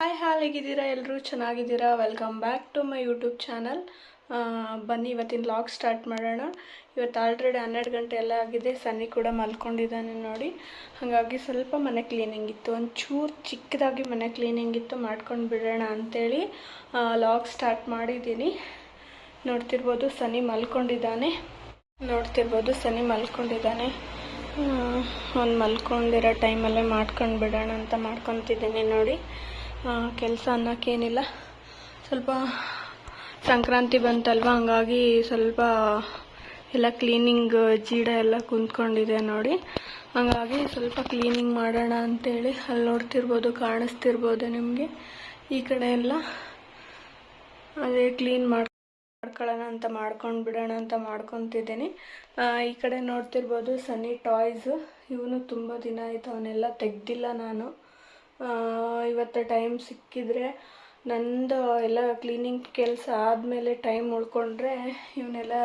Hi ಹಾಲ್ ಹೇಗಿದ್ದೀರಾ? ಎಲ್ಲರೂ ಚೆನ್ನಾಗಿದ್ದೀರಾ? Welcome back to my YouTube channel ಬನ್ನಿ, ಇವತ್ತಿನ ಲಾಗ್ ಸ್ಟಾರ್ಟ್ ಮಾಡೋಣ. ಇವತ್ತು ಆಲ್ರೆಡಿ ಹನ್ನೆರಡು ಗಂಟೆ ಎಲ್ಲ ಆಗಿದೆ. ಸನ್ನಿ ಕೂಡ ಮಲ್ಕೊಂಡಿದ್ದಾನೆ ನೋಡಿ. ಹಾಗಾಗಿ ಸ್ವಲ್ಪ ಮನೆ ಕ್ಲೀನಿಂಗ್ ಇತ್ತು. ಒಂಚೂರು ಚಿಕ್ಕದಾಗಿ ಮನೆ ಕ್ಲೀನಿಂಗ್ ಇತ್ತು. ಮಾಡ್ಕೊಂಡು ಬಿಡೋಣ ಅಂಥೇಳಿ ಲಾಗ್ ಸ್ಟಾರ್ಟ್ ಮಾಡಿದ್ದೀನಿ. ನೋಡ್ತಿರ್ಬೋದು ಸನಿ ಮಲ್ಕೊಂಡಿದ್ದಾನೆ. ನೋಡ್ತಿರ್ಬೋದು ಸನಿ ಮಲ್ಕೊಂಡಿದ್ದಾನೆ. ಅವ್ನು ಮಲ್ಕೊಂಡಿರೋ ಟೈಮಲ್ಲೇ ಮಾಡ್ಕೊಂಡು ಬಿಡೋಣ ಅಂತ ಮಾಡ್ಕೊತಿದ್ದೀನಿ ನೋಡಿ. ಕೆಲಸ ಅನ್ನೋಕ್ಕೇನಿಲ್ಲ. ಸ್ವಲ್ಪ ಸಂಕ್ರಾಂತಿ ಬಂತಲ್ವ, ಹಂಗಾಗಿ ಸ್ವಲ್ಪ ಎಲ್ಲ ಕ್ಲೀನಿಂಗ್ ಜೀಡ ಎಲ್ಲ ಕುಂತ್ಕೊಂಡಿದೆ ನೋಡಿ. ಹಂಗಾಗಿ ಸ್ವಲ್ಪ ಕ್ಲೀನಿಂಗ್ ಮಾಡೋಣ ಅಂತೇಳಿ ಅಲ್ಲಿ ನೋಡ್ತಿರ್ಬೋದು, ಕಾಣಿಸ್ತಿರ್ಬೋದು ನಿಮಗೆ. ಈ ಕಡೆ ಎಲ್ಲ ಅದೇ ಕ್ಲೀನ್ ಮಾಡಿ, ಮಾಡ್ಕೊಳ್ಳೋಣ ಅಂತ ಮಾಡ್ಕೊಂಡು ಬಿಡೋಣ ಅಂತ ಮಾಡ್ಕೊತಿದ್ದೀನಿ. ಈ ಕಡೆ ನೋಡ್ತಿರ್ಬೋದು ಸನ್ನಿ ಟಾಯ್ಸು ಇವನು ತುಂಬ ದಿನ ಆಯಿತು ಅವನ್ನೆಲ್ಲ ತೆಗ್ದಿಲ್ಲ ನಾನು. ಇವತ್ತು ಟೈಮ್ ಸಿಕ್ಕಿದರೆ ನಂದು ಎಲ್ಲ ಕ್ಲೀನಿಂಗ್ ಕೆಲಸ ಆದಮೇಲೆ ಟೈಮ್ ಉಳ್ಕೊಂಡ್ರೆ ಇವನ್ನೆಲ್ಲ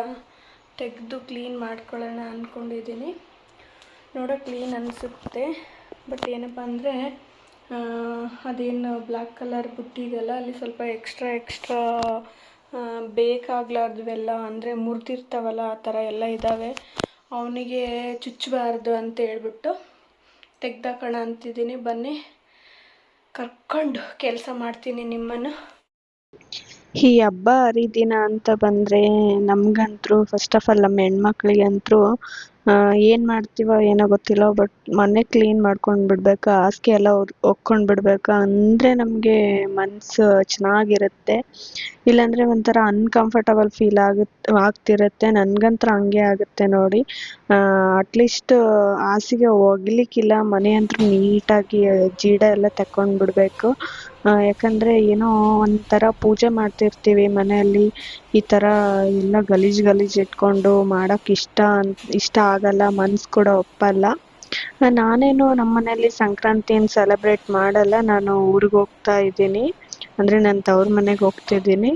ತೆಗೆದು ಕ್ಲೀನ್ ಮಾಡ್ಕೊಳ್ಳೋಣ ಅಂದ್ಕೊಂಡಿದ್ದೀನಿ ನೋಡೋ ಕ್ಲೀನ್ ಅನಿಸುತ್ತೆ. ಬಟ್ ಏನಪ್ಪ ಅಂದರೆ ಅದೇನು ಬ್ಲ್ಯಾಕ್ ಕಲರ್ ಬುಟ್ಟಿದೆಲ್ಲ ಅಲ್ಲಿ ಸ್ವಲ್ಪ ಎಕ್ಸ್ಟ್ರಾ ಎಕ್ಸ್ಟ್ರಾ ಬೇಕಾಗ್ಲಾರ್ದವೆಲ್ಲ ಅಂದರೆ ಮುರಿದಿರ್ತಾವಲ್ಲ ಆ ಥರ ಎಲ್ಲ ಇದ್ದಾವೆ ಅವನಿಗೆ ಚುಚ್ಚಬಾರ್ದು ಅಂತ ಹೇಳ್ಬಿಟ್ಟು ತೆಗ್ದಾಕೋಣ ಅಂತಿದ್ದೀನಿ. ಬನ್ನಿ. ಕರ್ಕೊಂಡು ಕೆಲಸ ಮಾಡ್ತೀನಿ ನಿಮ್ಮನ್ನು. ಈ ಹಬ್ಬ ಹರಿದಿನ ಅಂತ ಬಂದ್ರೆ ನಮ್ಗಂತೂ ಫಸ್ಟ್ ಆಫ್ ಆಲ್ ನಮ್ಮ ಹೆಣ್ಮಕ್ಳಿಗಂತೂ ಏನು ಮಾಡ್ತೀವೋ ಏನೋ ಗೊತ್ತಿಲ್ಲ ಬಟ್ ಮನೆ ಕ್ಲೀನ್ ಮಾಡ್ಕೊಂಡು ಬಿಡ್ಬೇಕು, ಹಾಸಿಗೆ ಎಲ್ಲ ಒಕ್ಕೊಂಡು ಬಿಡ್ಬೇಕಾ ಅಂದರೆ ನಮಗೆ ಮನಸ್ಸು ಚೆನ್ನಾಗಿರುತ್ತೆ. ಇಲ್ಲಾಂದರೆ ಒಂಥರ ಅನ್ಕಂಫರ್ಟಬಲ್ ಫೀಲ್ ಆಗುತ್ತೆ ಆಗ್ತಿರುತ್ತೆ. ನನಗಂತೂ ಹಂಗೆ ಆಗುತ್ತೆ ನೋಡಿ. ಅಟ್ಲೀಸ್ಟ್ ಹಾಸಿಗೆ ಒಗಿಲಿಕ್ಕಿಲ್ಲ ಮನೆ ಅಂತೂ ನೀಟಾಗಿ ಜೀಡ ಎಲ್ಲ ತಕ್ಕೊಂಡು ಬಿಡಬೇಕು. ಯಾಕಂದರೆ ಏನೋ ಒಂಥರ ಪೂಜೆ ಮಾಡ್ತಿರ್ತೀವಿ ಮನೆಯಲ್ಲಿ. ಈ ಥರ ಎಲ್ಲ ಗಲೀಜು ಗಲೀಜು ಇಟ್ಕೊಂಡು ಮಾಡೋಕೆ ಇಷ್ಟ ಇಷ್ಟ ಆಗಲ್ಲ, ಮನ್ಸು ಕೂಡ ಒಪ್ಪಲ್ಲ. ನಾನೇನು ನಮ್ಮ ಮನೆಯಲ್ಲಿ ಸಂಕ್ರಾಂತಿ ಏನು ಸೆಲೆಬ್ರೇಟ್ ಮಾಡಲ್ಲ. ನಾನು ಊರಿಗೆ ಹೋಗ್ತಾ ಇದ್ದೀನಿ. ಅಂದರೆ ನನ್ನ ತವ್ರ ಮನೆಗೆ ಹೋಗ್ತಿದ್ದೀನಿ.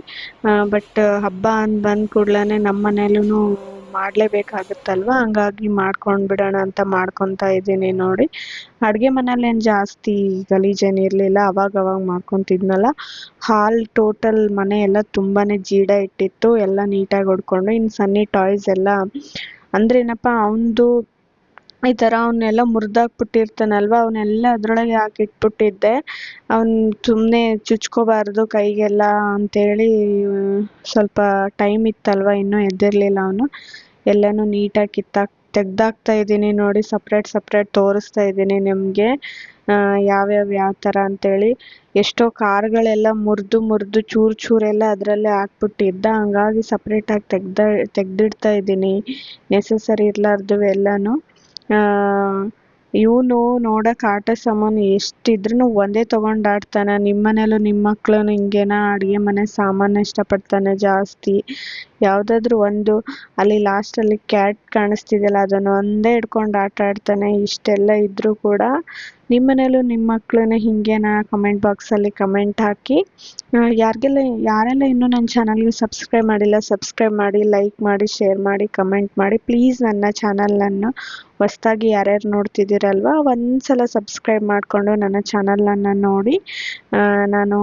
ಬಟ್ ಹಬ್ಬ ಅಂತ ಬಂದ ಕೂಡಲೇ ನಮ್ಮ ಮನೇಲೂ ಮಾಡಲೇಬೇಕಾಗುತ್ತಲ್ವ? ಹಂಗಾಗಿ ಮಾಡ್ಕೊಂಡು ಬಿಡೋಣ ಅಂತ ಮಾಡ್ಕೊತಾ ಇದ್ದೀನಿ ನೋಡಿ. ಅಡುಗೆ ಮನೇಲಿ ಏನು ಜಾಸ್ತಿ ಗಲೀಜೇನು ಇರಲಿಲ್ಲ ಅವಾಗ ಅವಾಗ ಮಾಡ್ಕೊತಿದ್ನಲ್ಲ. ಹಾಲ್ ಟೋಟಲ್ ಮನೆ ಎಲ್ಲ ತುಂಬಾ ಜೀಡ ಇಟ್ಟಿತ್ತು, ಎಲ್ಲ ನೀಟಾಗಿ ಹೊಡ್ಕೊಂಡು ಇನ್ನು ಸನ್ನಿ ಟಾಯ್ಸ್ ಎಲ್ಲ ಅಂದ್ರೆ ಏನಪ್ಪ, ಅವನದು ಈ ಥರ ಅವನ್ನೆಲ್ಲ ಮುರಿದಾಕ್ಬಿಟ್ಟಿರ್ತಾನಲ್ವ ಅವನ್ನೆಲ್ಲ ಅದರೊಳಗೆ ಹಾಕಿಟ್ಬಿಟ್ಟಿದ್ದೆ. ಅವ್ನು ಸುಮ್ಮನೆ ಚುಚ್ಕೋಬಾರ್ದು ಕೈಗೆಲ್ಲ ಅಂತೇಳಿ ಸ್ವಲ್ಪ ಟೈಮ್ ಇತ್ತಲ್ವ, ಇನ್ನೂ ಎದ್ದಿರಲಿಲ್ಲ ಅವನು. ಎಲ್ಲನೂ ನೀಟಾಗಿ ಕಿತ್ತಾಕ್, ತೆಗ್ದಾಕ್ತಾ ಇದ್ದೀನಿ ನೋಡಿ, ಸಪ್ರೇಟ್ ಸಪ್ರೇಟ್ ತೋರಿಸ್ತಾ ಇದ್ದೀನಿ ನಿಮಗೆ. ಯಾವ್ಯಾವ ಯಾವ ಥರ ಅಂತೇಳಿ. ಎಷ್ಟೋ ಕಾರ್ಗಳೆಲ್ಲ ಮುರಿದು ಮುರಿದು ಚೂರು ಚೂರೆಲ್ಲ ಅದರಲ್ಲೇ ಹಾಕ್ಬಿಟ್ಟಿದ್ದ. ಹಂಗಾಗಿ ಸಪ್ರೇಟಾಗಿ ತೆಗ್ದ, ತೆಗ್ದಿಡ್ತಾ ಇದ್ದೀನಿ. ನೆಸೆಸರಿ ಇರಲಾರ್ದು ಎಲ್ಲನೂ. ಇವನು ನೋಡಕ್ಕೆ ಆಟ ಸಾಮಾನು ಎಷ್ಟಿದ್ರೂ ಒಂದೇ ತೊಗೊಂಡು ಆಡ್ತಾನೆ. ನಿಮ್ಮ ಮನೇಲೂ ನಿಮ್ಮ ಮಕ್ಳು ಹಿಂಗೇನಾ ಅಡುಗೆ ಮನೆ ಸಾಮಾನು ಇಷ್ಟಪಡ್ತಾನೆ ಜಾಸ್ತಿ. ಯಾವುದಾದ್ರೂ ಒಂದು ಅಲ್ಲಿ ಲಾಸ್ಟಲ್ಲಿ ಕ್ಯಾಟ್ ಕಾಣಿಸ್ತಿದೆಯಲ್ಲ ಅದನ್ನು ಒಂದೇ ಹಿಡ್ಕೊಂಡು ಆಟ ಆಡ್ತಾನೆ. ಇಷ್ಟೆಲ್ಲ ಇದ್ದರೂ ಕೂಡ ನಿಮ್ಮ ಮನೇಲೂ ನಿಮ್ಮ ಮಕ್ಕಳನ್ನ ಹಿಂಗೇನಾ ಕಮೆಂಟ್ ಬಾಕ್ಸಲ್ಲಿ ಕಮೆಂಟ್ ಹಾಕಿ. ಯಾರಿಗೆಲ್ಲ, ಯಾರೆಲ್ಲ ಇನ್ನೂ ನನ್ನ ಚಾನಲ್ಗೆ ಸಬ್ಸ್ಕ್ರೈಬ್ ಮಾಡಿಲ್ಲ ಸಬ್ಸ್ಕ್ರೈಬ್ ಮಾಡಿ ಲೈಕ್ ಮಾಡಿ ಶೇರ್ ಮಾಡಿ ಕಮೆಂಟ್ ಮಾಡಿ ಪ್ಲೀಸ್ ನನ್ನ ಚಾನಲನ್ನು ಹೊಸ್ದಾಗಿ ಯಾರ್ಯಾರು ನೋಡ್ತಿದ್ದೀರಲ್ವಾ, ಒಂದ್ಸಲ ಸಬ್ಸ್ಕ್ರೈಬ್ ಮಾಡಿಕೊಂಡು ನನ್ನ ಚಾನಲನ್ನು ನೋಡಿ. ನಾನು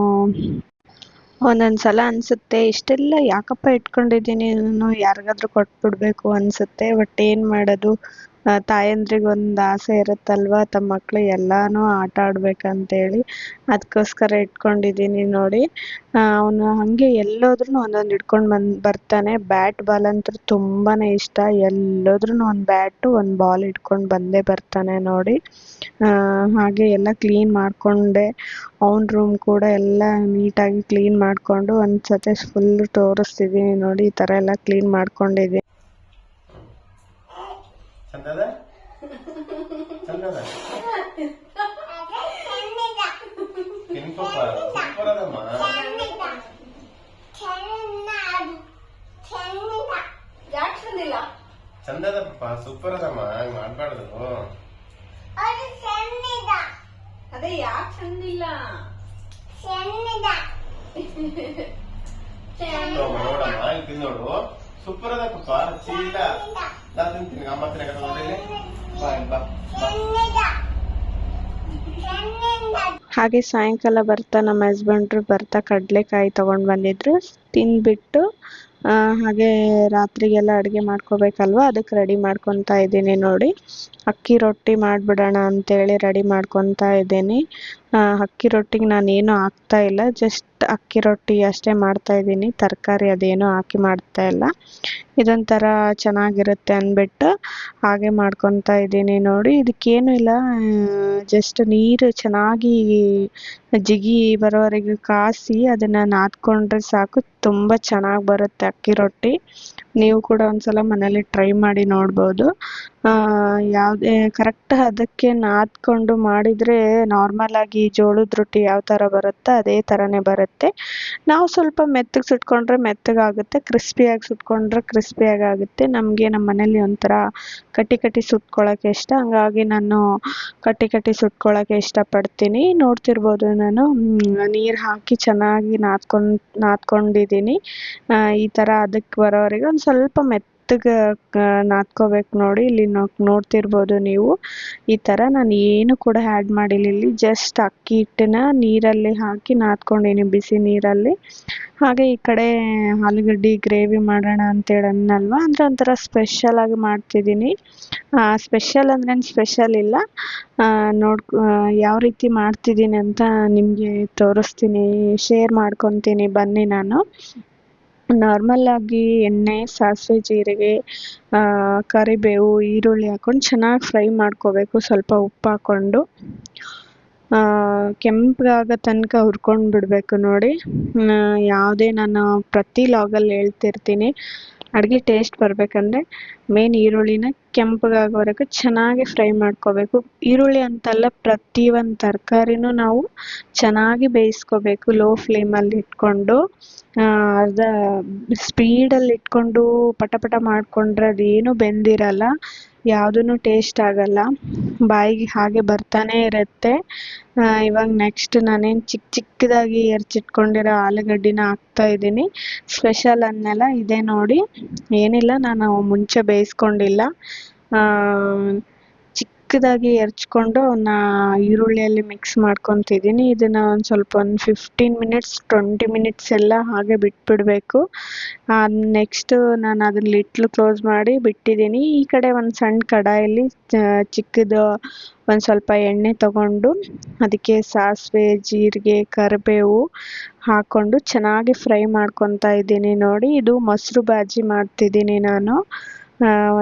ಒಂದೊಂದು ಸಲ ಅನಿಸುತ್ತೆ, ಇಷ್ಟೆಲ್ಲ ಯಾಕಪ್ಪ ಇಟ್ಕೊಂಡಿದ್ದೀನಿ ಯಾರಿಗಾದ್ರೂ ಕೊಟ್ಬಿಡ್ಬೇಕು ಅನಿಸುತ್ತೆ ಬಟ್ ಏನು ಮಾಡೋದು? ಆ, ತಾಯಂದ್ರಿಗೊಂದು ಆಸೆ ಇರುತ್ತಲ್ವಾ? ತಮ್ಮ ಮಕ್ಕಳು ಎಲ್ಲಾನು ಆಟ ಆಡ್ಬೇಕಂತೇಳಿ. ಅದಕ್ಕೋಸ್ಕರ ಇಟ್ಕೊಂಡಿದ್ದೀನಿ ನೋಡಿ. ಅವನು ಹಾಗೆ ಎಲ್ಲೋದ್ರೂ ಒಂದೊಂದು ಹಿಡ್ಕೊಂಡು ಬಂದು ಬರ್ತಾನೆ. ಬ್ಯಾಟ್ ಬಾಲ್ ಅಂತೂ ತುಂಬಾ ಇಷ್ಟ. ಎಲ್ಲೋದ್ರೂ ಒಂದು ಬ್ಯಾಟು ಒಂದು ಬಾಲ್ ಹಿಡ್ಕೊಂಡು ಬಂದೇ ಬರ್ತಾನೆ ನೋಡಿ. ಹಾಗೆ ಎಲ್ಲ ಕ್ಲೀನ್ ಮಾಡಿಕೊಂಡೆ. ಅವನ ರೂಮ್ ಕೂಡ ಎಲ್ಲ ನೀಟಾಗಿ ಕ್ಲೀನ್ ಮಾಡಿಕೊಂಡು ಒಂದು ಸತೆ ಫುಲ್ ತೋರಿಸ್ತಿದ್ದೀನಿ ನೋಡಿ. ಈ ಥರ ಎಲ್ಲ ಕ್ಲೀನ್ ಮಾಡ್ಕೊಂಡಿದ್ದೀನಿ ಚಂದದ? ಚಂದದ? ಕೆಂಪಪ್ಪ ಸೂಪರ್ ಅದಮ್ಮ ಯಾಕೆ ಚಂದಿಲ್ಲ? ಚಂದದ ಪಪ್ಪ ಸೂಪರ್ ಅದಮ್ಮ ಹಂಗ್ ಮಾಡ್ಬಾರ್ದು. ಅದೇ ಯಾಕೆ ಚಂದಿಲ್ಲ? ನೋಡಮ್ಮ ಇಲ್ಲಿ ನೋಡು. ಸೂಪರ್ ಅದ ಪಪ್ಪ ಚೀಲ ನಾ ತಿಂತೀನಿ ಅಮ್ಮ ತಿನ್ನಕ ನೋಡಿ ಬಾ ಇಲ್ಲಿ ಬಾ ಬಾ ಹಾಗೆ ಸಾಯಂಕಾಲ ಬರ್ತಾ ನಮ್ಮ ಹಸ್ಬೆಂಡ್ರು ಬರ್ತಾ ಕಡಲೆಕಾಯಿ ತೊಗೊಂಡು ಬಂದಿದ್ರು. ತಿಂದ್ಬಿಟ್ಟು ಹಾಗೆ ರಾತ್ರಿಗೆಲ್ಲ ಅಡುಗೆ ಮಾಡ್ಕೋಬೇಕಲ್ವಾ? ಅದಕ್ಕೆ ರೆಡಿ ಮಾಡ್ಕೊತಾ ಇದ್ದೀನಿ ನೋಡಿ. ಅಕ್ಕಿ ರೊಟ್ಟಿ ಮಾಡಿಬಿಡೋಣ ಅಂತೇಳಿ ರೆಡಿ ಮಾಡ್ಕೊತಾ ಇದ್ದೀನಿ. ಅಕ್ಕಿ ರೊಟ್ಟಿಗೆ ನಾನೇನು ಹಾಕ್ತಾ ಇಲ್ಲ. ಜಸ್ಟ್ ಅಕ್ಕಿ ರೊಟ್ಟಿ ಅಷ್ಟೇ ಮಾಡ್ತಾ ಇದ್ದೀನಿ. ತರಕಾರಿ ಅದೇನು ಹಾಕಿ ಮಾಡ್ತಾ ಇಲ್ಲ. ಇದೊಂಥರ ಚೆನ್ನಾಗಿರುತ್ತೆ ಅಂದ್ಬಿಟ್ಟು ಹಾಗೆ ಮಾಡ್ಕೊತಾ ಇದ್ದೀನಿ ನೋಡಿ. ಇದಕ್ಕೇನು ಇಲ್ಲ. ಜಸ್ಟ್ ನೀರು ಚೆನ್ನಾಗಿ ಜಿಗಿ ಬರೋವರೆಗೆ ಕಾಸಿ ಅದನ್ನು ನಾದ್ಕೊಂಡ್ರೆ ಸಾಕು, ತುಂಬ ಚೆನ್ನಾಗಿ ಬರುತ್ತೆ ಅಕ್ಕಿ ರೊಟ್ಟಿ. ನೀವು ಕೂಡ ಒಂದ್ಸಲ ಮನೇಲಿ ಟ್ರೈ ಮಾಡಿ ನೋಡ್ಬೋದು. ಯಾವುದೇ ಕರೆಕ್ಟ್ ಅದಕ್ಕೆ ನಾದ್ಕೊಂಡು ಮಾಡಿದರೆ ನಾರ್ಮಲ್ ಆಗಿ ಜೋಳದ ರೊಟ್ಟಿ ಯಾವ ಥರ ಬರುತ್ತೋ ಅದೇ ಥರನೇ ಬರುತ್ತೆ. ನಾವು ಸ್ವಲ್ಪ ಮೆತ್ತಗೆ ಸುಟ್ಕೊಂಡ್ರೆ ಮೆತ್ತಗಾಗುತ್ತೆ ಕ್ರಿಸ್ಪಿಯಾಗಿ ಸುಟ್ಕೊಂಡ್ರೆ ಕ್ರಿಸ್ಪಿಯಾಗಿ ಆಗುತ್ತೆ. ನಮಗೆ ನಮ್ಮ ಮನೇಲಿ ಒಂಥರ ಕಟ್ಟಿ ಕಟ್ಟಿ ಸುಟ್ಕೊಳ್ಳೋಕ್ಕೆ ಇಷ್ಟ. ಹಂಗಾಗಿ ನಾನು ಕಟ್ಟಿ ಕಟ್ಟಿ ಸುಟ್ಕೊಳ್ಳೋಕ್ಕೆ ಇಷ್ಟಪಡ್ತೀನಿ. ನೋಡ್ತಿರ್ಬೋದು. ನಾನು ನೀರು ಹಾಕಿ ಚೆನ್ನಾಗಿ ನಾದ್ಕೊಂಡು ನಾದ್ಕೊಂಡಿದ್ದೀನಿ ಈ ಥರ ಅದಕ್ಕೆ ಬರೋವರೆಗೆ ಒಂದು ಸ್ವಲ್ಪ ಮೆತ್ತಗೆ ನಾದ್ಕೋಬೇಕು ನೋಡಿ, ಇಲ್ಲಿ ನೋಡ್ತಿರ್ಬೋದು ನೀವು. ಈ ಥರ ನಾನು ಏನು ಕೂಡ ಆ್ಯಡ್ ಮಾಡಿಲ್ಲ. ಇಲ್ಲಿ ಜಸ್ಟ್ ಅಕ್ಕಿ ಹಿಟ್ಟನ್ನ ನೀರಲ್ಲಿ ಹಾಕಿ ನಾದ್ಕೊಂಡಿನಿ, ಬಿಸಿ ನೀರಲ್ಲಿ. ಹಾಗೆ ಈ ಕಡೆ ಆಲೂಗಡ್ಡೆ ಗ್ರೇವಿ ಮಾಡೋಣ ಅಂತೇಳಿ ಅನ್ನಲ್ವ? ಅಂದರೆ ಒಂಥರ ಸ್ಪೆಷಲಾಗಿ ಮಾಡ್ತಿದ್ದೀನಿ. ಸ್ಪೆಷಲ್ ಅಂದ್ರೆ ಸ್ಪೆಷಲ್ ಇಲ್ಲ. ನೋಡ್ ಯಾವ ರೀತಿ ಮಾಡ್ತಿದ್ದೀನಿ ಅಂತ ನಿಮಗೆ ತೋರಿಸ್ತೀನಿ ಶೇರ್ ಮಾಡ್ಕೊತೀನಿ. ಬನ್ನಿ ನಾನು. ನಾರ್ಮಲ್ ಆಗಿ ಎಣ್ಣೆ, ಸಾಸಿವೆ, ಜೀರಿಗೆ ಕರಿಬೇವು, ಈರುಳ್ಳಿ ಹಾಕೊಂಡು ಚೆನ್ನಾಗಿ ಫ್ರೈ ಮಾಡ್ಕೋಬೇಕು. ಸ್ವಲ್ಪ ಉಪ್ಪು ಹಾಕ್ಕೊಂಡು ಕೆಂಪಗಾಗೋ ತನಕ ಹುರ್ಕೊಂಡು ಬಿಡಬೇಕು ನೋಡಿ ಯಾವುದೇ ನಾನು ಪ್ರತಿ ಲಾಗಲ್ಲಿ ಹೇಳ್ತಿರ್ತೀನಿ. ಅಡುಗೆ ಟೇಸ್ಟ್ ಬರಬೇಕಂದ್ರೆ ಮೇನ್ ಈರುಳ್ಳಿನ ಕೆಂಪಗಾಗೋವರೆಗೂ ಚೆನ್ನಾಗಿ ಫ್ರೈ ಮಾಡ್ಕೋಬೇಕು. ಈರುಳ್ಳಿ ಅಂತಲ್ಲ ಪ್ರತಿ ಒಂದು ತರಕಾರಿನೂ ನಾವು ಚೆನ್ನಾಗಿ ಬೇಯಿಸ್ಕೋಬೇಕು. ಲೋ ಫ್ಲೇಮಲ್ಲಿ ಇಟ್ಕೊಂಡು ಅರ್ಧ ಸ್ಪೀಡಲ್ಲಿ ಇಟ್ಕೊಂಡು ಪಟ ಪಟ ಮಾಡಿಕೊಂಡ್ರೆ ಅದೇನು ಬೆಂದಿರಲ್ಲ. ಯಾವುದೂ ಟೇಸ್ಟ್ ಆಗಲ್ಲ. ಬಾಯಿಗೆ ಹಾಗೆ ಬರ್ತಾನೆ ಇರುತ್ತೆ. ಇವಾಗ ನೆಕ್ಸ್ಟ್ ನಾನೇನು ಚಿಕ್ಕ ಚಿಕ್ಕದಾಗಿ ಎರ್ಚಿಟ್ಕೊಂಡಿರೋ ಆಲೂಗಡ್ಡಿನ ಹಾಕ್ತಾ ಇದ್ದೀನಿ. ಸ್ಪೆಷಲ್ ಅನ್ನೆಲ್ಲ ಇದೆ ನೋಡಿ. ಏನಿಲ್ಲ, ನಾನು ಮುಂಚೆ ಬೇಯಿಸ್ಕೊಂಡಿಲ್ಲ. ಚಿಕ್ಕದಾಗಿ ಹೆರ್ಚ್ಕೊಂಡು ಅವನ್ನ ಈರುಳ್ಳಿಯಲ್ಲಿ ಮಿಕ್ಸ್ ಮಾಡ್ಕೊತಿದ್ದೀನಿ. ಇದನ್ನ ಒಂದು ಸ್ವಲ್ಪ ಒಂದು ಫಿಫ್ಟೀನ್ ಮಿನಿಟ್ಸ್ ಟ್ವೆಂಟಿ ಮಿನಿಟ್ಸ್ ಎಲ್ಲ ಹಾಗೆ ಬಿಟ್ಬಿಡಬೇಕು. ನೆಕ್ಸ್ಟ್ ನಾನು ಅದನ್ನ ಲಿಟ್ಲು ಕ್ಲೋಸ್ ಮಾಡಿ ಬಿಟ್ಟಿದ್ದೀನಿ. ಈ ಕಡೆ ಒಂದು ಸಣ್ಣ ಕಡಾಯಲ್ಲಿ ಚಿಕ್ಕದು ಒಂದು ಸ್ವಲ್ಪ ಎಣ್ಣೆ ತಗೊಂಡು ಅದಕ್ಕೆ ಸಾಸಿವೆ, ಜೀರಿಗೆ, ಕರಿಬೇವು ಹಾಕ್ಕೊಂಡು ಚೆನ್ನಾಗಿ ಫ್ರೈ ಮಾಡ್ಕೊತಾ ಇದ್ದೀನಿ ನೋಡಿ. ಇದು ಮೊಸರು ಬಾಜಿ ಮಾಡ್ತಿದ್ದೀನಿ ನಾನು.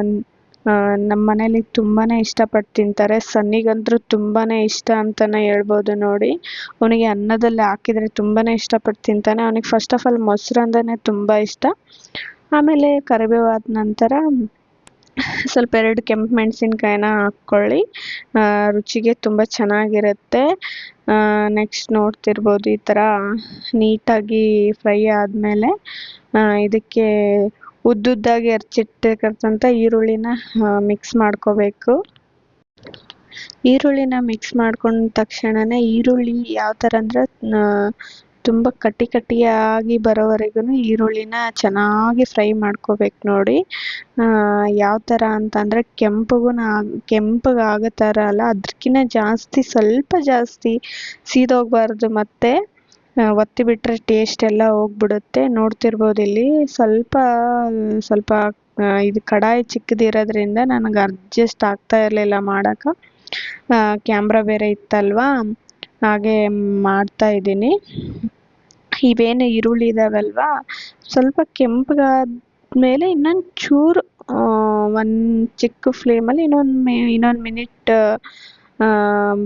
ಒಂದು ನಮ್ಮ ಮನೇಲಿ ತುಂಬಾ ಇಷ್ಟಪಟ್ಟು ತಿಂತಾರೆ. ಸನ್ನಿಗಂತೂ ತುಂಬಾ ಇಷ್ಟ ಅಂತಲೇ ಹೇಳ್ಬೋದು ನೋಡಿ. ಅವನಿಗೆ ಅನ್ನದಲ್ಲಿ ಹಾಕಿದರೆ ತುಂಬಾ ಇಷ್ಟಪಟ್ಟು ತಿಂತಾನೆ. ಅವ್ನಿಗೆ ಫಸ್ಟ್ ಆಫ್ ಆಲ್ ಮೊಸರು ಅಂದ್ರೆ ತುಂಬ ಇಷ್ಟ. ಆಮೇಲೆ ಕರಿಬೇವು ಆದ ನಂತರ ಸ್ವಲ್ಪ ಎರಡು ಕೆಂಪು ಮೆಣಸಿನ್ಕಾಯಿನ ಹಾಕ್ಕೊಳ್ಳಿ. ರುಚಿಗೆ ತುಂಬ ಚೆನ್ನಾಗಿರುತ್ತೆ. ನೆಕ್ಸ್ಟ್ ನೋಡ್ತಿರ್ಬೋದು ಈ ಥರ ನೀಟಾಗಿ ಫ್ರೈ ಆದಮೇಲೆ. ಇದಕ್ಕೆ ಉದ್ದುದ್ದಾಗಿ ಹೆಚ್ಚಿಟ್ಟಿರ್ತಕ್ಕಂಥ ಈರುಳ್ಳಿನ ಮಿಕ್ಸ್ ಮಾಡ್ಕೋಬೇಕು. ಈರುಳ್ಳಿನ ಮಿಕ್ಸ್ ಮಾಡ್ಕೊಂಡ ತಕ್ಷಣನೇ ಈರುಳ್ಳಿ ಯಾವ ಥರ ಅಂದರೆ ತುಂಬ ಕಟ್ಟಿ ಕಟ್ಟಿಯಾಗಿ ಬರೋವರೆಗೂ ಈರುಳ್ಳಿನ ಚೆನ್ನಾಗಿ ಫ್ರೈ ಮಾಡ್ಕೋಬೇಕು ನೋಡಿ. ಯಾವ ಥರ ಅಂತಂದರೆ ಕೆಂಪಗೂ ಕೆಂಪಗಾಗೋ ಥರ ಅಲ್ಲ ಅದಕ್ಕಿಂತ ಜಾಸ್ತಿ, ಸ್ವಲ್ಪ ಜಾಸ್ತಿ ಸೀದೋಗಬಾರ್ದು ಮತ್ತು. ಒತ್ತಿ ಬಿಟ್ಟರೆ ಟೇಸ್ಟ್ ಎಲ್ಲ ಹೋಗ್ಬಿಡುತ್ತೆ. ನೋಡ್ತಿರ್ಬೋದು ಇಲ್ಲಿ. ಸ್ವಲ್ಪ ಸ್ವಲ್ಪ ಇದು ಕಡಾಯಿ ಚಿಕ್ಕದಿರೋದ್ರಿಂದ ನನಗೆ ಅಡ್ಜಸ್ಟ್ ಆಗ್ತಾ ಇರಲಿಲ್ಲ ಮಾಡೋಕೆ. ಕ್ಯಾಮ್ರಾ ಬೇರೆ ಇತ್ತಲ್ವಾ? ಹಾಗೆ ಮಾಡ್ತಾ ಇದ್ದೀನಿ. ಇವೇನು ಈರುಳ್ಳಿ ಇದಾವಲ್ವಾ? ಸ್ವಲ್ಪ ಕೆಂಪಗಾದ್ಮೇಲೆ ಇನ್ನೊಂದು ಚೂರು ಒಂದು ಚಿಕ್ಕ ಫ್ಲೇಮಲ್ಲಿ ಇನ್ನೊಂದು ಮಿ, ಇನ್ನೊಂದು ಮಿನಿಟ್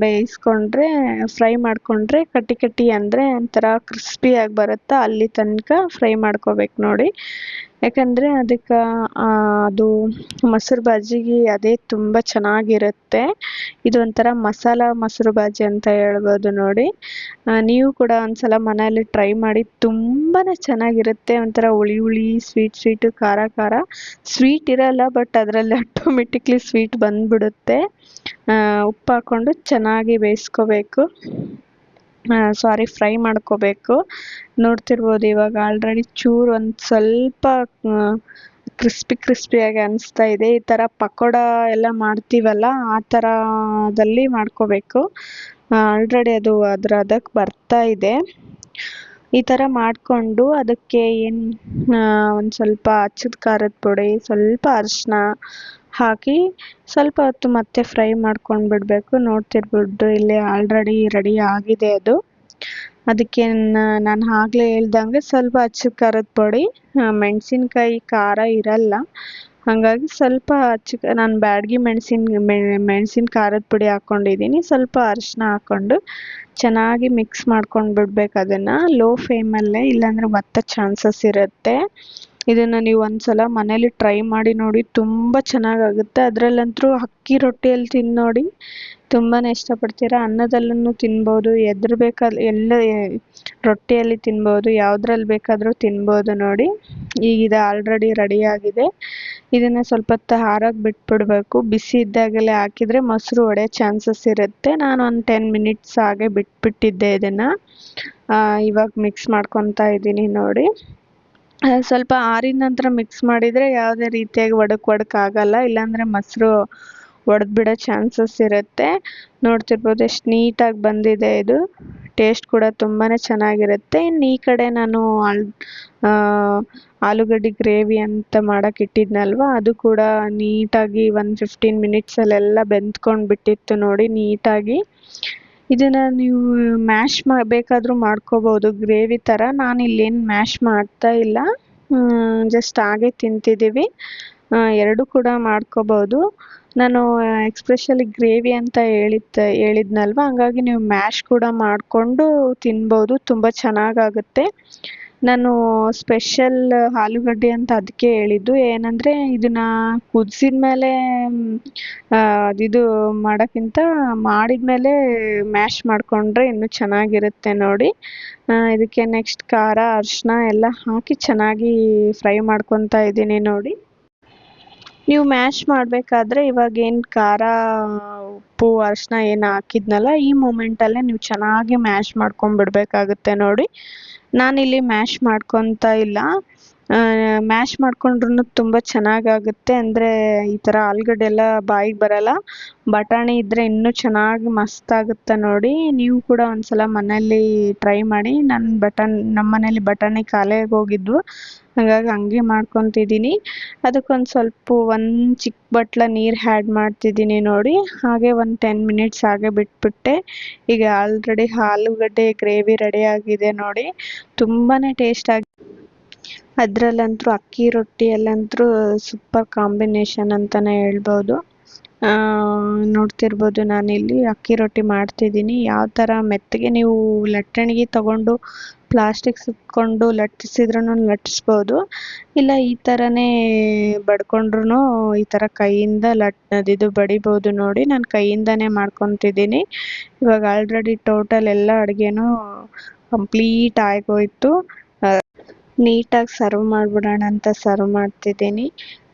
ಬೇಯಿಸ್ಕೊಂಡ್ರೆ, ಫ್ರೈ ಮಾಡಿಕೊಂಡ್ರೆ ಕಟ್ಟಿ ಕಟ್ಟಿ ಅಂದರೆ ಒಂಥರ ಕ್ರಿಸ್ಪಿಯಾಗಿ ಬರುತ್ತೆ ಅಲ್ಲಿ ತನಕ ಫ್ರೈ ಮಾಡ್ಕೋಬೇಕು ನೋಡಿ. ಯಾಕಂದರೆ ಅದಕ್ಕೆ ಅದು ಮೊಸರು ಬಾಜಿಗೆ ಅದೇ ತುಂಬ ಚೆನ್ನಾಗಿರುತ್ತೆ. ಇದು ಒಂಥರ ಮಸಾಲ ಮೊಸರು ಬಾಜಿ ಅಂತ ಹೇಳ್ಬೋದು ನೋಡಿ. ನೀವು ಕೂಡ ಒಂದ್ಸಲ ಮನೆಯಲ್ಲಿ ಟ್ರೈ ಮಾಡಿ ತುಂಬಾ ಚೆನ್ನಾಗಿರುತ್ತೆ. ಒಂಥರ ಹುಳಿ ಹುಳಿ, ಸ್ವೀಟ್ ಸ್ವೀಟು, ಖಾರ ಖಾರ. ಸ್ವೀಟ್ ಇರಲ್ಲ, ಬಟ್ ಅದರಲ್ಲಿ ಆಟೋಮೆಟಿಕ್ಲಿ ಸ್ವೀಟ್ ಬಂದ್ಬಿಡುತ್ತೆ. ಉಪ್ಪು ಹಾಕ್ಕೊಂಡು ಚೆನ್ನಾಗಿ ಬೇಯಿಸ್ಕೋಬೇಕು. ಸಾರಿ ಫ್ರೈ ಮಾಡ್ಕೋಬೇಕು. ನೋಡ್ತಿರ್ಬೋದು ಇವಾಗ ಆಲ್ರೆಡಿ ಚೂರು ಒಂದು ಸ್ವಲ್ಪ ಕ್ರಿಸ್ಪಿ ಕ್ರಿಸ್ಪಿಯಾಗಿ ಅನಿಸ್ತಾ ಇದೆ. ಈ ಥರ ಪಕೋಡ ಎಲ್ಲ ಮಾಡ್ತೀವಲ್ಲ, ಆ ಥರದಲ್ಲಿ ಮಾಡ್ಕೋಬೇಕು. ಆಲ್ರೆಡಿ ಅದು ಅದರ ಅದಕ್ಕೆ ಬರ್ತಾ ಇದೆ. ಈ ಥರ ಮಾಡಿಕೊಂಡು ಅದಕ್ಕೆ ಏನು ಒಂದು ಸ್ವಲ್ಪ ಅಚ್ಚದ ಖಾರದ ಪುಡಿ, ಸ್ವಲ್ಪ ಅರಿಶಿನ ಹಾಕಿ ಸ್ವಲ್ಪ ಹೊತ್ತು ಮತ್ತೆ ಫ್ರೈ ಮಾಡ್ಕೊಂಡು ಬಿಡಬೇಕು. ನೋಡ್ತಿರ್ಬೋದು ಇಲ್ಲಿ ಆಲ್ರೆಡಿ ರೆಡಿ ಆಗಿದೆ ಅದು. ಅದಕ್ಕೆ ನಾನು ಆಗಲೇ ಹೇಳ್ದಂಗೆ ಸ್ವಲ್ಪ ಅಚ್ಚು ಖಾರದ ಪುಡಿ ಮೆಣಸಿನ್ಕಾಯಿ ಖಾರ ಇರಲ್ಲ. ಹಾಗಾಗಿ ಸ್ವಲ್ಪ ಅಚ್ಚು ನಾನು ಬ್ಯಾಡಗಿ ಮೆಣಸಿನ ಮೆಣಸಿನ ಖಾರದ ಪುಡಿ ಹಾಕ್ಕೊಂಡಿದ್ದೀನಿ ಸ್ವಲ್ಪ ಅರಿಶಿನ ಹಾಕ್ಕೊಂಡು ಚೆನ್ನಾಗಿ ಮಿಕ್ಸ್ ಮಾಡ್ಕೊಂಡು ಬಿಡ್ಬೇಕು ಅದನ್ನು. ಲೋ ಫ್ಲೇಮಲ್ಲೇ ಇಲ್ಲಾಂದರೆ ಮತ್ತೆ ಚಾನ್ಸಸ್ ಇರುತ್ತೆ. ಇದನ್ನು ನೀವು ಒಂದ್ಸಲ ಮನೇಲಿ ಟ್ರೈ ಮಾಡಿ ನೋಡಿ ತುಂಬ ಚೆನ್ನಾಗಾಗುತ್ತೆ. ಅದರಲ್ಲಂತೂ ಅಕ್ಕಿ ರೊಟ್ಟಿಯಲ್ಲಿ ತಿಂದು ನೋಡಿ ತುಂಬಾ ಇಷ್ಟಪಡ್ತೀರಾ? ಅನ್ನದಲ್ಲೂ ತಿನ್ಬೋದು, ಎದ್ರ ಬೇಕಾದ ಎಲ್ಲ ರೊಟ್ಟಿಯಲ್ಲಿ ತಿನ್ಬೋದು, ಯಾವುದ್ರಲ್ಲಿ ಬೇಕಾದರೂ ತಿನ್ಬೋದು ನೋಡಿ. ಈಗ ಇದು ಆಲ್ರೆಡಿ ರೆಡಿಯಾಗಿದೆ ಇದನ್ನು ಸ್ವಲ್ಪ ಹೊತ್ತು ಆರೋಕೆ ಬಿಟ್ಬಿಡಬೇಕು. ಬಿಸಿ ಇದ್ದಾಗಲೇ ಹಾಕಿದರೆ ಮೊಸರು ಒಡೆಯೋ ಚಾನ್ಸಸ್ ಇರುತ್ತೆ. ನಾನು ಒಂದು ಟೆನ್ ಮಿನಿಟ್ಸ್ ಹಾಗೆ ಬಿಟ್ಬಿಟ್ಟಿದ್ದೆ ಇದನ್ನು. ಇವಾಗ ಮಿಕ್ಸ್ ಮಾಡ್ಕೊತಾ ಇದ್ದೀನಿ ನೋಡಿ. ಸ್ವಲ್ಪ ಆರಿದ ನಂತರ ಮಿಕ್ಸ್ ಮಾಡಿದರೆ ಯಾವುದೇ ರೀತಿಯಾಗಿ ಒಡಕ್ ಒಡಕ್ ಆಗಲ್ಲ. ಇಲ್ಲಾಂದರೆ ಮೊಸರು ಒಡೆದ್ಬಿಡೋ ಚಾನ್ಸಸ್ ಇರುತ್ತೆ. ನೋಡ್ತಿರ್ಬೋದು ಎಷ್ಟು ನೀಟಾಗಿ ಬಂದಿದೆ ಇದು. ಟೇಸ್ಟ್ ಕೂಡ ತುಂಬಾ ಚೆನ್ನಾಗಿರುತ್ತೆ. ಇನ್ನು ಈ ಕಡೆ ನಾನು ಆಲ್ ಆಲೂಗಡ್ಡೆ ಗ್ರೇವಿ ಅಂತ ಮಾಡೋಕೆ ಇಟ್ಟಿದ್ನಲ್ವ? ಅದು ಕೂಡ ನೀಟಾಗಿ ಒಂದು ಫಿಫ್ಟೀನ್ ಮಿನಿಟ್ಸಲ್ಲೆಲ್ಲ ಬೆಂದ್ಕೊಂಡು ಬಿಟ್ಟಿತ್ತು ನೋಡಿ ನೀಟಾಗಿ. ಇದನ್ನು ನೀವು ಮ್ಯಾಶ್ ಮಾ, ಬೇಕಾದರೂ ಮಾಡ್ಕೋಬೋದು. ಗ್ರೇವಿ ಥರ ನಾನು ಇಲ್ಲೇನು ಮ್ಯಾಶ್ ಮಾಡ್ತಾ ಇಲ್ಲ. ಜಸ್ಟ್ ಹಾಗೆ ತಿಂತಿದ್ದೀವಿ ಎರಡು ಕೂಡ ಮಾಡ್ಕೋಬೋದು. ನಾನು ಎಕ್ಸ್ಪ್ರೆಶಲಿ ಗ್ರೇವಿ ಅಂತ ಹೇಳಿದ್ದ, ಹೇಳಿದ್ನಲ್ವ? ಹಂಗಾಗಿ ನೀವು ಮ್ಯಾಶ್ ಕೂಡ ಮಾಡಿಕೊಂಡು ತಿನ್ಬೋದು. ತುಂಬ ಚೆನ್ನಾಗಾಗುತ್ತೆ. ನಾನು ಸ್ಪೆಷಲ್ ಆಲೂಗಡ್ಡೆ ಅಂತ ಅದಕ್ಕೆ ಹೇಳಿದ್ದು. ಏನಂದರೆ ಇದನ್ನು ಕುದಿಸಿದ ಮೇಲೆ ಇದು ಮಾಡೋಕ್ಕಿಂತ ಮಾಡಿದ ಮೇಲೆ ಮ್ಯಾಶ್ ಮಾಡಿಕೊಂಡ್ರೆ ಇನ್ನೂ ಚೆನ್ನಾಗಿರುತ್ತೆ ನೋಡಿ. ಇದಕ್ಕೆ ನೆಕ್ಸ್ಟ್ ಖಾರ, ಅರಿಶಿನ ಎಲ್ಲ ಹಾಕಿ ಚೆನ್ನಾಗಿ ಫ್ರೈ ಮಾಡ್ಕೊತಾ ಇದ್ದೀನಿ ನೋಡಿ. ನೀವು ಮ್ಯಾಶ್ ಮಾಡಬೇಕಾದ್ರೆ ಇವಾಗ ಏನು ಖಾರ, ಉಪ್ಪು ಅರಿಶಿನ ಏನು ಹಾಕಿದ್ನಲ್ಲ, ಈ ಮೂಮೆಂಟಲ್ಲೇ ನೀವು ಚೆನ್ನಾಗಿ ಮ್ಯಾಶ್ ಮಾಡ್ಕೊಂಬಿಡ್ಬೇಕಾಗುತ್ತೆ ನೋಡಿ. ನಾನಿಲ್ಲಿ ಮ್ಯಾಶ್ ಮಾಡ್ಕೊತಾ ಇಲ್ಲ. ಮ್ಯಾಶ್ ಮಾಡಿಕೊಂಡ್ರೂ ತುಂಬ ಚೆನ್ನಾಗಾಗುತ್ತೆ. ಅಂದರೆ ಈ ಥರ ಆಲೂಗಡ್ಡೆ ಎಲ್ಲ ಬಾಯಿಗೆ ಬರಲ್ಲ. ಬಟಾಣಿ ಇದ್ದರೆ ಇನ್ನೂ ಚೆನ್ನಾಗಿ ಮಸ್ತಾಗುತ್ತೆ ನೋಡಿ. ನೀವು ಕೂಡ ಒಂದ್ಸಲ ಮನೇಲಿ ಟ್ರೈ ಮಾಡಿ. ನಾನು ಬಟನ್ ನಮ್ಮ ಮನೇಲಿ ಬಟಾಣಿ ಖಾಲಿ ಹೋಗಿದ್ವು. ಹಾಗಾಗಿ ಹಂಗೆ ಮಾಡ್ಕೊತಿದ್ದೀನಿ. ಅದಕ್ಕೊಂದು ಸ್ವಲ್ಪ ಒಂದು ಚಿಕ್ಕ ಬಟ್ಲ ನೀರು ಆ್ಯಡ್ ಮಾಡ್ತಿದ್ದೀನಿ ನೋಡಿ. ಹಾಗೆ ಒಂದು ಟೆನ್ ಮಿನಿಟ್ಸ್ ಹಾಗೆ ಬಿಟ್ಬಿಟ್ಟೆ. ಈಗ ಆಲ್ರೆಡಿ ಆಲೂಗಡ್ಡೆ ಗ್ರೇವಿ ಆಗಿದೆ ನೋಡಿ. ತುಂಬಾ ಟೇಸ್ಟಾಗಿ ಅದರಲ್ಲಂತೂ ಅಕ್ಕಿ ರೊಟ್ಟಿಯಲ್ಲಂತೂ ಸೂಪರ್ ಕಾಂಬಿನೇಷನ್ ಅಂತಲೇ ಹೇಳ್ಬೋದು. ನೋಡ್ತಿರ್ಬೋದು ನಾನಿಲ್ಲಿ ಅಕ್ಕಿ ರೊಟ್ಟಿ ಮಾಡ್ತಿದ್ದೀನಿ. ಯಾವ ಥರ ಮೆತ್ತಗೆ ನೀವು ಲಟ್ಟಣಿಗೆ ತಗೊಂಡು ಪ್ಲಾಸ್ಟಿಕ್ ಸುತ್ಕೊಂಡು ಲಟ್ಟಿಸಿದ್ರೂ ಲಟ್ಟಿಸ್ಬೋದು. ಇಲ್ಲ ಈ ಥರನೇ ಬಡ್ಕೊಂಡ್ರೂ ಈ ಥರ ಕೈಯಿಂದ ಲಟ್ ಇದು ಬಡಿಬೋದು ನೋಡಿ. ನಾನು ಕೈಯಿಂದನೇ ಮಾಡ್ಕೊತಿದ್ದೀನಿ. ಇವಾಗ ಆಲ್ರೆಡಿ ಟೋಟಲ್ ಎಲ್ಲ ಅಡುಗೆನೂ ಕಂಪ್ಲೀಟ್ ಆಗೋಯ್ತು. ನೀಟಾಗಿ ಸರ್ವ್ ಮಾಡಿಬಿಡೋಣ ಅಂತ ಸರ್ವ್ ಮಾಡ್ತಿದ್ದೀನಿ.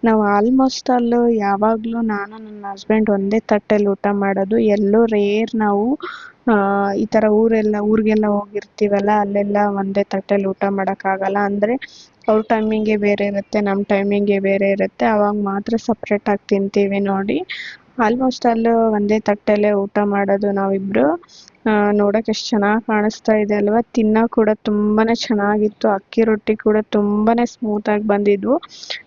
ನಾವು ಆಲ್ಮೋಸ್ಟ್ ಆಲ್ ಯಾವಾಗಲೂ ನಾನು ನನ್ನ ಹಸ್ಬೆಂಡ್ ಒಂದೇ ತಟ್ಟೆಲಿ ಊಟ ಮಾಡೋದು. ಎಲ್ಲೋ ರೇರ್ ನಾವು ಈ ಥರ ಊರೆಲ್ಲ, ಊರಿಗೆಲ್ಲ ಹೋಗಿರ್ತೀವಲ್ಲ, ಅಲ್ಲೆಲ್ಲ ಒಂದೇ ತಟ್ಟೆಲಿ ಊಟ ಮಾಡೋಕ್ಕಾಗಲ್ಲ. ಅಂದರೆ ಅವ್ರ ಟೈಮಿಂಗೇ ಬೇರೆ ಇರುತ್ತೆ ನಮ್ಮ ಟೈಮಿಂಗೇ ಬೇರೆ ಇರುತ್ತೆ. ಅವಾಗ ಮಾತ್ರ ಸಪ್ರೇಟಾಗಿ ತಿಂತೀವಿ ನೋಡಿ. ಆಲ್ಮೋಸ್ಟ್ ಆಲ್ ಒಂದೇ ತಟ್ಟೆಲೇ ಊಟ ಮಾಡೋದು ನಾವಿಬ್ಬರು ನೋಡೋಕೆ ಎಷ್ಟು ಚೆನ್ನಾಗಿ ಕಾಣಿಸ್ತಾ ಇದೆ ಅಲ್ವಾ? ತಿನ್ನೋಕೆ ಕೂಡ ತುಂಬಾನೇ ಚೆನ್ನಾಗಿತ್ತು. ಅಕ್ಕಿ ರೊಟ್ಟಿ ಕೂಡ ತುಂಬಾ ಸ್ಮೂತಾಗಿ ಬಂದಿದ್ವು.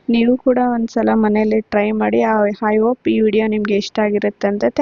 ನೀವು ಕೂಡ ಒಂದ್ಸಲ ಮನೇಲಿ ಟ್ರೈ ಮಾಡಿ. ಐ ಹೋಪ್ ಈ ವಿಡಿಯೋ ನಿಮಗೆ ಇಷ್ಟ ಆಗಿರುತ್ತೆ ಅಂತ. ಥ್ಯಾಂಕ್